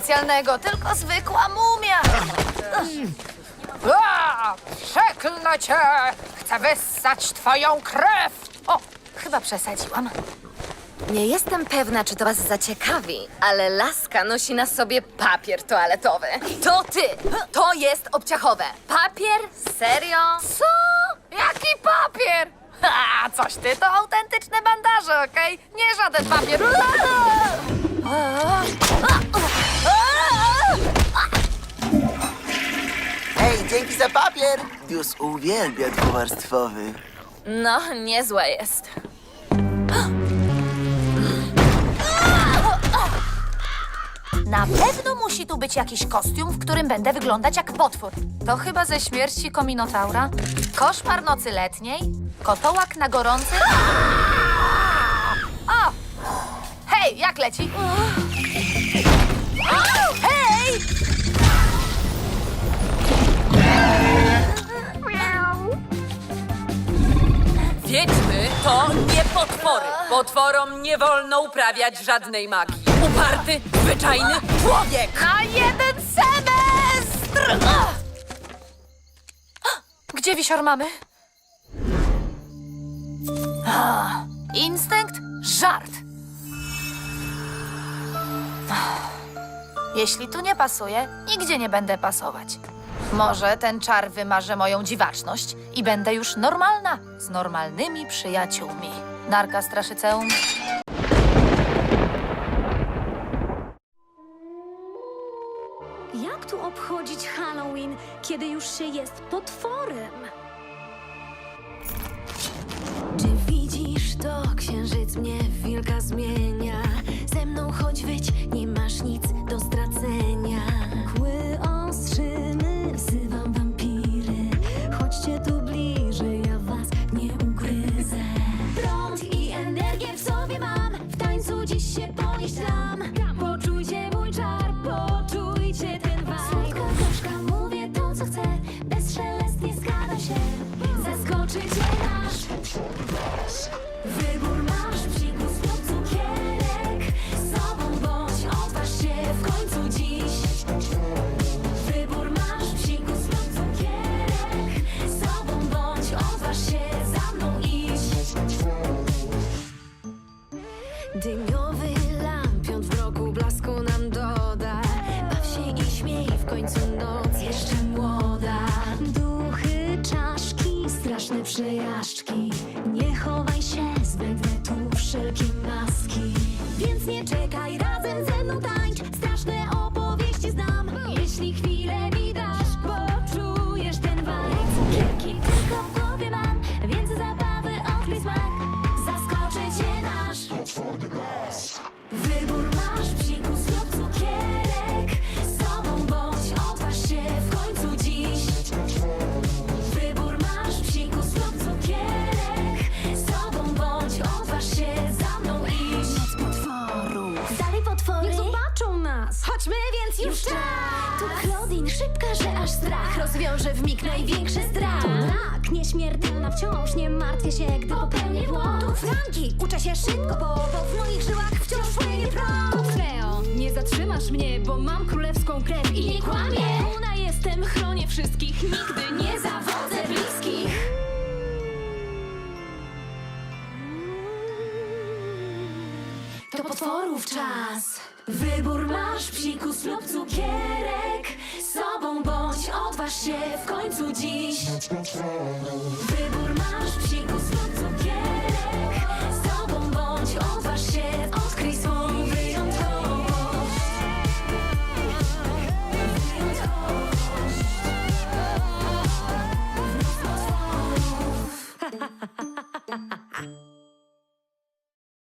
specjalnego, tylko zwykła mumia. A, przeklnę cię! Chcę wyssać twoją krew! O, chyba przesadziłam. Nie jestem pewna, czy to was zaciekawi, ale laska nosi na sobie papier toaletowy. To ty! To jest obciachowe. Papier? Serio? Co? Jaki papier? Ha, coś ty, to autentyczne bandaże, okej? Nie żaden papier. Hej, dzięki za papier! Dius uwielbia dwuwarstwowy. No, niezłe jest. Na pewno musi tu być jakiś kostium, w którym będę wyglądać jak potwór. To chyba ze śmierci kominotaura. Koszmar nocy letniej, kotołak na gorący. O! Hej, jak leci? Wiedźmy to nie potwory. Potworom nie wolno uprawiać żadnej magii. Uparty, zwyczajny człowiek. Na jeden semestr! Gdzie wisior mamy? Instynkt? Żart. Jeśli tu nie pasuje, nigdzie nie będę pasować. Może ten czar wymaże moją dziwaczność i będę już normalna, z normalnymi przyjaciółmi. Narka Straszyceum. Jak tu obchodzić Halloween, kiedy już się jest potworem? Dziś się ponieść dam. Poczujcie mój czar, poczujcie ten vibe. Słodka gorzka, mówię to co chcę. Bezszelestnie składa się. Zaskoczycie nasz Wybór masz, lub cukierek Sobą bądź, odważ się w końcu dziś Wybór masz, psikus lub cukierek Sobą bądź, odważ się za mną iść Dyniowy końcu noc jeszcze młoda. Duchy, czaszki, straszne przejażdżki. Nie chowaj się, zbędne tu wszelkie maski. Więc nie czekaj, nas. Chodźmy więc już, czas. Tu Claudine, szybka, że aż strach Rozwiąże w mig największy strach. Tak, nieśmiertelna wciąż Nie martwię się, gdy popełnię błąd. Tu Franki, uczę się szybko Bo, bo w moich żyłach wciąż płynie prąd. Cleo, nie zatrzymasz mnie, bo mam królewską krew i Nie kłamie Una jestem, chronię wszystkich, nigdy nie zawodzę bliskich. To potworów czas. Wybór masz, psikus lub cukierek. Sobą bądź, odważ się w końcu dziś. Wybór masz, psikus lub cukierek